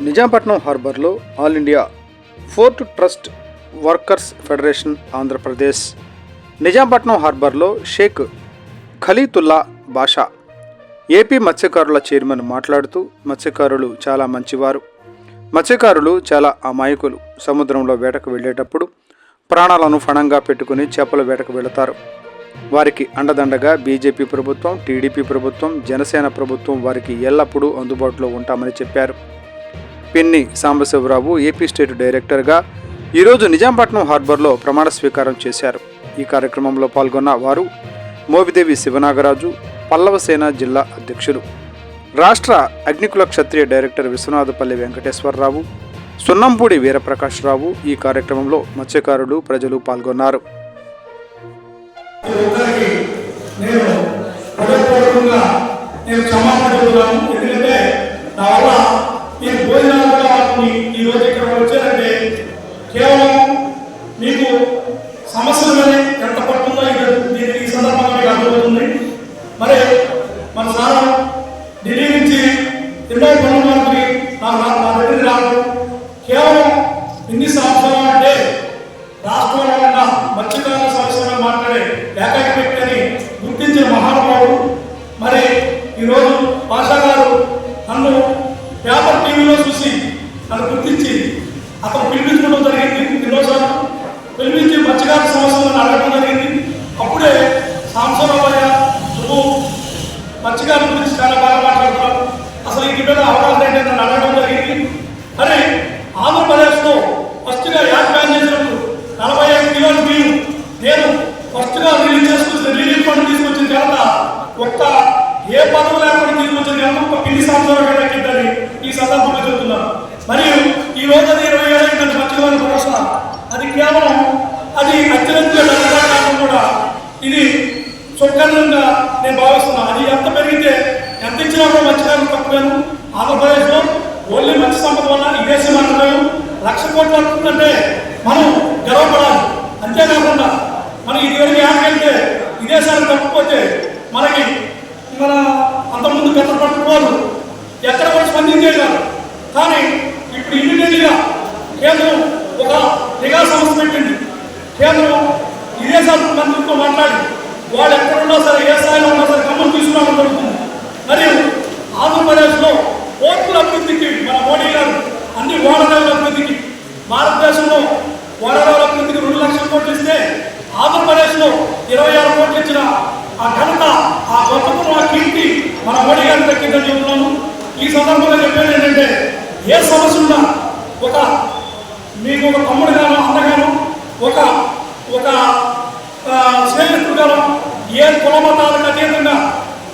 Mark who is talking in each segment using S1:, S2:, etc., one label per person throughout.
S1: Nizampatnam హార్బర్లో all India fort trust workers federation Andhra Pradesh. Nizampatnam హార్బర్లో Sheikh Khalitulla Basha. AP మత్స్యకారుల chairman మాట్లాడుతూ మత్స్యకారులు చాలా మంచివారు. మత్స్యకారులు చాలా అమాయకులు. సముద్రంలో వేటకు వెళ్ళేటప్పుడు ప్రాణాలను ఫణంగా పెట్టుకుని చేపల వేటకు వెళతారు. వారికి అండదండగా బీజేపీ ప్రభుత్వం టీడీపీ ప్రభుత్వం జనసేన ప్రభుత్వం వారికి ఎల్లప్పుడూ అందుబాటులో ఉంటామని చెప్పారు. పిన్ని సాంబశివరావు ఏపీ స్టేట్ డైరెక్టర్గా ఈరోజు నిజాంపట్నం హార్బర్లో ప్రమాణ స్వీకారం చేశారు. ఈ కార్యక్రమంలో పాల్గొన్న వారు మోవిదేవి శివనాగరాజు పల్లవసేన జిల్లా అధ్యక్షులు. రాష్ట్ర అగ్నికుల క్షత్రియ డైరెక్టర్ విశ్వనాథపల్లి వెంకటేశ్వరరావు సున్నంపూడి వీరప్రకాశ్రావు ఈ కార్యక్రమంలో మత్స్యకారులు ప్రజలు పాల్గొన్నారు.
S2: ఒక్కరికి నేను హృదయపూర్వకంగా నేను క్షమాపణ చెబుతున్నాను ఎందుకంటే నా వల్ల ఈ భోజనాలు కూడా ఈ రోజు ఇక్కడ వచ్చారంటే కేవలం మీకు సమస్యల మీద ఎంత పడుతుందో ఇది దీని ఈ సందర్భంగా మీకు అర్థమవుతుంది. మరి మన సార్ ఢిల్లీ నుంచి ఎన్నో పనులు మనకి నా నా నా దగ్గరికి రావడం కేవలం ఇన్ని సంవత్సరాలు అంటే రాష్ట్రంలో ఉన్న మత్స్యకారుల సమస్యలను మాట్లాడే ఏకైక వ్యక్తి అని గుర్తించిన మహానుభావుడు మరి ఈరోజు భాషా గారు నన్ను పేపర్ టీవీలో చూసి నన్ను గుర్తించి అతను పిలిపించుకోవడం జరిగింది ఎన్నోసార్లు పిలిపించి మత్స్యకారుల సమస్యలను అడగడం జరిగింది అప్పుడే సాంసరావయ్య నువ్వు మంచిగా గురించి చాలా బాగా మాట్లాడుతున్నావు. అసలు ఈ మీద అవకాశం ఏంటంటే నన్ను అడగడం జరిగింది. మరి ఆంధ్రప్రదేశ్లో ఫస్ట్గా యాడ్ బ్యాన్ చేసినప్పుడు నలభై ఐదు కిలోలు బియ్యం నేను ఫస్ట్గా రిలీజ్ చేసుకొచ్చిన రిలీఫ్ ఫండ్ తీసుకొచ్చిన తర్వాత ఒక్క ఏ పదవి లేకుండా తీసుకొచ్చిన తర్వాత ఒక పిల్లి సంవత్సరాలు దక్కిందని ఈ సందర్భంగా చెబుతున్నాను మరియు ఈ రోజు అది ఇరవై ఏళ్ళ అయిందని మర్చిపోయిన భరోసా. అది కేవలం అది అత్యంత సుఖంగా నేను భావిస్తున్నాను అది ఎంత పెరిగితే ఎంత ఇచ్చినా కూడా మత్స్యకారులు తక్కువేను ఆంధ్రప్రదేశ్లో ఓన్లీ మంచి సంపద వల్ల విదేశీ మండలం లక్ష కోట్ల అంటే మనం గర్వపడాలి. అంతేకాకుండా మనం ఇదివరకు యాకెళ్తే విదేశాలకు తప్పిపోతే మనకి మన అంతకుముందు గత పట్టుకోవాలి ఎక్కడ కూడా స్పందించేది కాదు. కానీ ఇప్పుడు ఇమీడియట్గా కేంద్రం ఒక నిఘా సంస్థ పెట్టింది. కేంద్రం విదేశాల మంత్రులతో మాట్లాడి వాళ్ళు ఎక్కడ ఉన్నా సరే ఏ స్థాయిలో ఉన్నా సరే గమనం తీసుకురావడం జరుగుతుంది. మరియు ఆంధ్రప్రదేశ్లో పోర్టుల అభివృద్ధికి మన మోడీ గారు అన్ని ఓడరేవుల అభివృద్ధికి భారతదేశంలో ఓడరేవుల అభివృద్ధికి రెండు లక్షల కోట్లు ఇస్తే ఆంధ్రప్రదేశ్లో ఇరవై ఆరు కోట్లు ఇచ్చిన ఆ ఘనత ఆ గొప్పతనం ఆ కీర్తి మన మోడీ గారికి దక్కిందని చెబుతున్నాను ఈ సందర్భంగా చెప్పేది ఏంటంటే ఏ సమస్య ఉన్నా ఒక మీకు ఒక తమ్ముడు గాను అన్నగాను ఒక ఒక ఆ, ఏ కుల మతాలకు అతీతంగా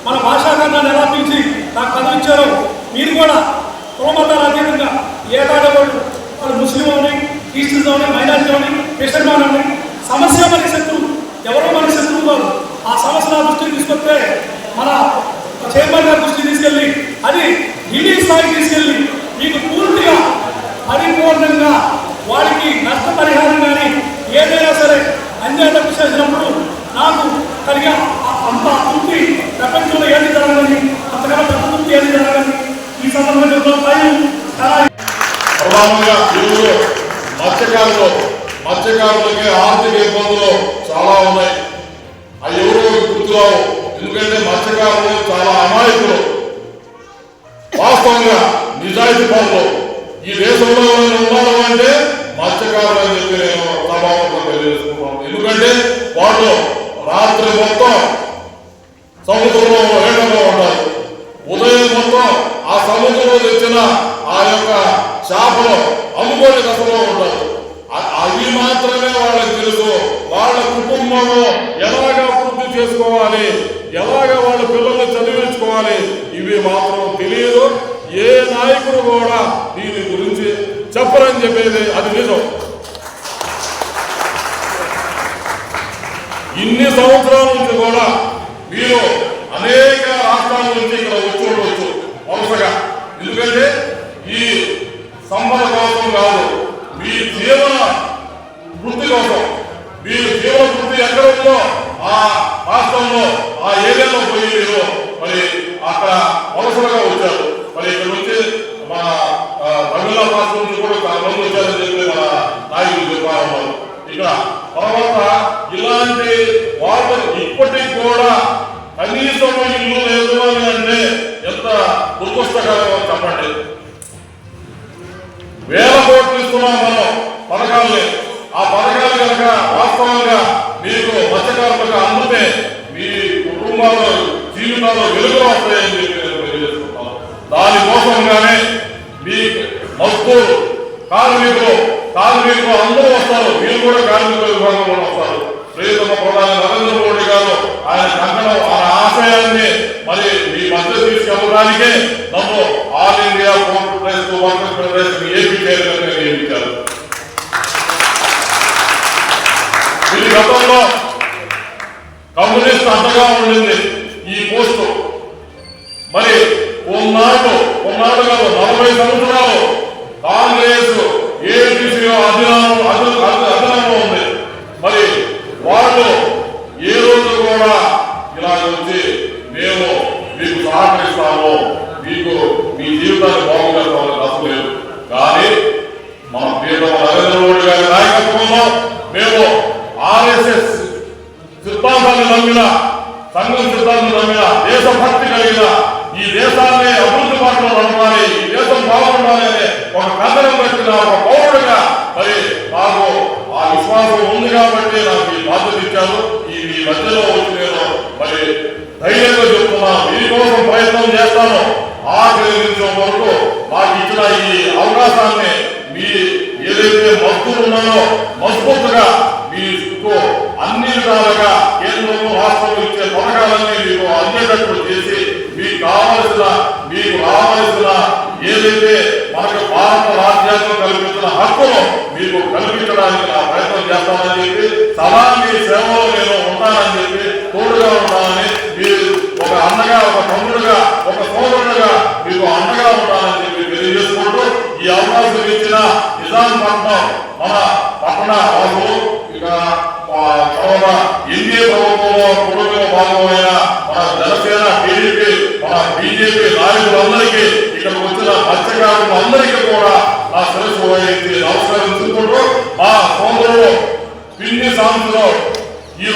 S2: మన భాషా ఖండాన్ని ఎలా పిలిచి నాకు కథ ఇచ్చారో. మీరు కూడా కుల మతాల అతీతంగా ఏడాది వాళ్ళు వాళ్ళు ముస్లిం అవని క్రిస్టియన్స్ అవని మైనారిటీ అవని క్రిస్టియన్ అవని సమస్య మనకి శత్రువు ఎవరో మనకి శత్రువు కాదు ఆ సమస్య నా దృష్టికి తీసుకొస్తే మన చైర్మన్ గారి దృష్టికి తీసుకెళ్ళి అది ఢిల్లీ స్థాయికి తీసుకెళ్ళి మీకు పూర్తిగా పరిపూర్ణంగా వారికి నష్టపరిహారం కానీ ఏదైనా సరే అన్యాయం చేసినప్పుడు నాకు కలిగే అంత తృప్తి ప్రపంచంలో ఏది జరగదని అంతకన్నా పెద్ద ఏది జరగదని ఈ సందర్భంలో
S3: ప్రధానంగా ఈరోజు మత్స్యకారులు మత్స్యకారులకి ఆర్థిక ఇబ్బందులు చాలా ఉన్నాయి. అవి ఎవరో గుర్తురావు. ఎందుకంటే మత్స్యకారులు చాలా అమాయకులు. వాస్తవంగా నిజాయితీ పనులు. ఈ దేశంలో ఎవరైనా ఉన్నారు అంటే మత్స్యకారులు అని చెప్పి నేను సభాముఖంగా ఎందుకంటే వాళ్ళు రాత్రి మొత్తం సముద్రంలో వేటలో ఉంటారు ఉదయం మొత్తం ఆ సముద్రంలో తెచ్చిన ఆ యొక్క చేపలు అమ్ముకోని దశలో ఉంటారు అవి మాత్రమే వాళ్ళకి తెలుసు. వాళ్ళ కుటుంబంలో ఎలాగ పూర్తి చేసుకోవాలి? ఎలాగ వాళ్ళ పిల్లల్ని చదివించుకోవాలి? ఇవి మాత్రం తెలియదు. ఏ నాయకుడు కూడా దీని గురించి చెప్పరని చెప్పేది అది నిజం. ఇన్ని సంవత్సరాల నుంచి కూడా మీరు అనేక రాష్ట్రాల నుంచి ఇక్కడ వచ్చుకోవచ్చు వరుసగా. ఎందుకంటే ఈ సంపద కోసం కాదు మీ జీవన వృత్తి కోసం. మీరు జీవన వృత్తి ఎక్కడ ఉందో ఆ రాష్ట్రంలో ఆ ఏరియాలో పోయి మీరు మరి అక్కడ వలసలుగా వచ్చారు. మరి ఇక్కడ నుంచి మన ఆ, రాష్ట్రం నుంచి కూడా చాలా మంది వచ్చారని చెప్పి మన నాయకులు చెప్పారు. ఇక్కడ తర్వాత ఇలాంటి వాళ్ళు ఇప్పటికి కూడా కనీసం ఇల్లు లేదు అని అంటే ఎంత దుర్పుస్తకాలు చెప్పండి. వేల కోట్లు ఇస్తున్నాం మనం పథకాలని. ఆ పథకాలు కనుక వాస్తవంగా మీకు మత్స్యకారులకు అందుతే మీ కుటుంబాల్లో జీవితాల్లో వెలుగులు వస్తాయని మీకు నేను తెలియజేస్తున్నాను. దానికోసంగానే మీ మజ్దూరు కార్మికులు కార్మికులు అందరూ వస్తారు. వీళ్ళు కూడా కార్మికుల విభాగంలో వస్తారు. ప్రియతమ ప్రధాని నరేంద్ర మోడీ గారు ఆయన కంకణం ఆయన ఆశయాన్ని మరి మీ మధ్య తీసుకెళ్ళడానికే నన్ను all India conference trust workers federation AP చైర్మన్గా నియమించారు. ఇది గతంలో కమ్యూనిస్ట్ అంతగా ఉండింది ఈ పోస్టు. మరి ఉన్నాడు ఉన్నాడు కాదు నలభై సంవత్సరాలు కాంగ్రెస్ ఏపీసీ అధినారం అధి- అధి- అధీనంలో ఉంది మరి వాళ్ళు ఏ రోజు కూడా ఇలా వచ్చి మేము మీకు సహకరిస్తాము మీకు మీ జీవితాన్ని బాగుపడతామని తప్పలేదు కానీ మన పేరు నరేంద్ర మోడీ గారి నాయకత్వంలో మేము ఆర్ఎస్ఎస్ సిద్ధాంతాన్ని నమ్మిన సంఘం సిద్ధాంతం నమ్మిన దేశభక్తి కలిగిన ఈ దేశాన్ని అభివృద్ధి బాటలో నడపాలి ఈ దేశం బాగుండాలి అనే ఒక కథనం పెట్టిన ఒక పౌరుడిగా మరి నాకు ఆ విశ్వాసం ఉంది కాబట్టి నాకు ఈ బాధ్యత ఇచ్చారు. ఈ మధ్యలో వచ్చి నేను మరి ధైర్యంగా ప్రయత్నం చేస్తాను. ఆ నిమిషం వరకు మాకు ఇచ్చిన ఈ అవకాశాన్ని మీ ఏదైతే మస్తులు ఉన్నాయో మజబూతుగా మీకు అన్ని విధాలుగా కేంద్రము రాష్ట్రం ఇచ్చే పథకాలన్నీ మీకు అందేటట్లు చేసి మీకు కావలసిన మీకు రావాల్సిన ఏదైతే మనకు భారత రాజ్యాంగం కల్పించిన హక్కును మీకు కల్పించడానికి నా ప్రయత్నం చేస్తానని చెప్పి సమాజ సేవలో నేను ఉంటానని చెప్పి తోడుగా ఉంటానని మీరు ఒక అన్నగా ఒక తమ్ముడుగా ఒక సోదరుడుగా మీకు అండగా ఉంటానని చెప్పి తెలియజేసుకుంటూ ఈ అవకాశం ఇచ్చిన నిజాంపట్నం మన పట్టణ వాసులు ఇక ఆ, తర్వాత ఎన్డీఏ ప్రభుత్వంలో కుటుంబంలో భాగమైన మన జనసేన టీడీపీ మన బీజేపీ నాయకులందరికీ ఇక్కడ వచ్చిన మత్స్యకారులందరికీ కూడా నా శిరస్సు నమస్కరించుకుంటూ మా సోదరుడు పిన్ని